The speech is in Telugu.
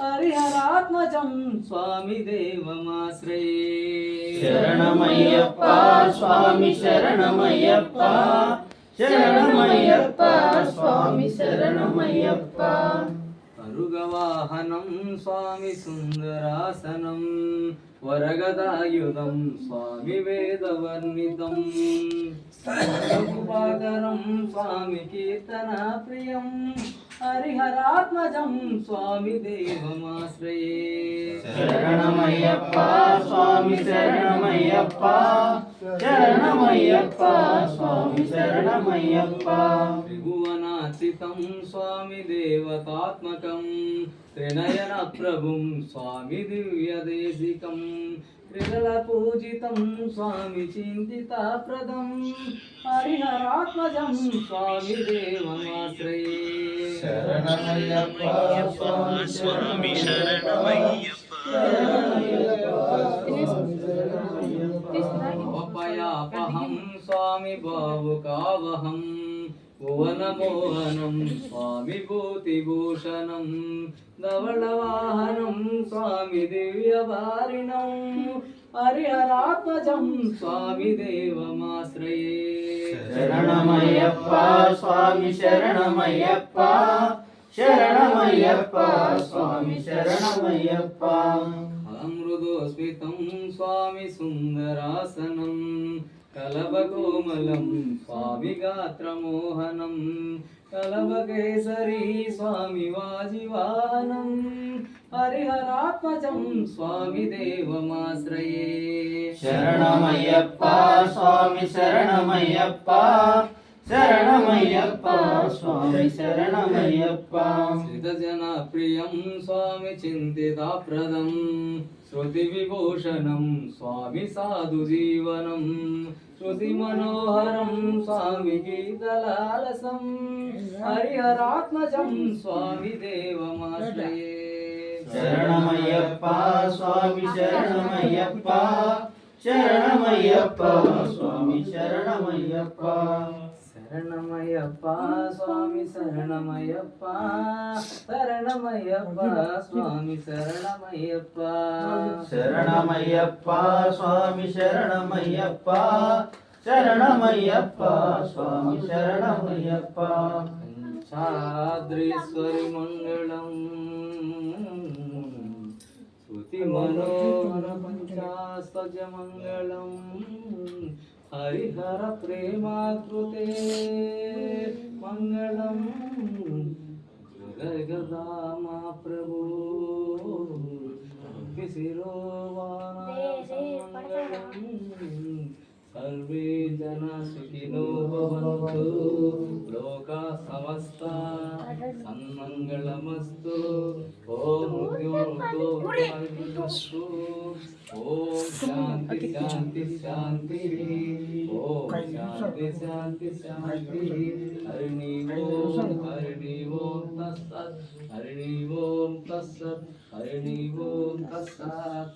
హరిహరాత్మజం స్వామి దేవమాశ్రయే. శరణమయ్యప్ప స్వామి శరణమయ్యప్ప శరణమయ్యప్ప స్వామి శరణమయ్యప్ప. అరుగవాహనం స్వామి సుందరాసనం వరగదాయుధం స్వామి వేదవర్ణితం. రఘుపాకరం స్వామి కీర్తన ప్రియం హరిహరాత్మజం స్వామి దేవమాశ్రయే శరణమయ్యప్ప స్వామి శరణమయ్యప్ప శరణమయ్యప్ప స్వామి శరణమయ్యప్ప త్రిభువనాచితం స్వామి దేవతాత్మకం త్రినయన ప్రభుం స్వామి దివ్యదేశికం త్రిదల పూజితం స్వామి చింతితాప్రదం హరిహరాత్మజం స్వామి దేవమాశ్రయే శరణమయ్యప్ప స్వామి భవపయాపహం స్వామి భావుకావహం భువనమోహనం స్వామి భూతిభూషణం ధవళవాహనం స్వామి దివ్యవారిణం హరిహరాత్మజం స్వామి దేవమాశ్రయే శరణమయ్యప్ప స్వామి శరణమయ్యప్ప శరణమయ్యప్ప స్వామి శరణమయ్యప్ప అమృదోస్మితం స్వామి సుందరాసనం కలవకోమలం స్వామి గాత్రమోహనం కలవకేసరి స్వామి వాజివాహనం హరిహరాత్మజం స్వామి దేవమాశ్రయే. శరణమయ్యప్ప స్వామి శరణమయ్యప్ప శరణమయ్యప్ప స్వామి శరణమయ్యప్ప శ్రితజన ప్రియం స్వామి చింతితాప్రదం శృతి విభూషణం స్వామి సాధు జీవనం శృతి మనోహరం స్వామి గీతలాలసం హరిహరాత్మజం స్వామి దేవమాశ్రయే శరణమయ్యప్ప స్వామి శరణమయ్యప్ప శరణమయ్యప్ప స్వామి శరణమయ్యప్ప శరణమయ్యప్ప స్వామి శరణమయ్యప్ప శరణమయ్యప్ప స్వామి శరణమయ్యప్ప శరణమయ్యప్ప స్వామి శరణమయ్యప్ప శరణమయ్యప్ప స్వామి శరణమయ్యప్ప చాద్రీశ్వరి మంగళం శృతి మనోహర పంచాస్వజ మంగళం హరిహర ప్రేమాకృతే మంగళం జగదా మా ప్రభు సర్వే జన సుఖినో భవంతు లోకా సమస్త సన్మంగళమస్తు ఓం ఓం శాంతి శాంతి శాంతి ఓం శాంతి శాంతి శాంతి హరిణి ఓం హరిణి ఓం తస్సత్ హరిణి ఓం తస్సత్ హరిణి ఓం తస్సత్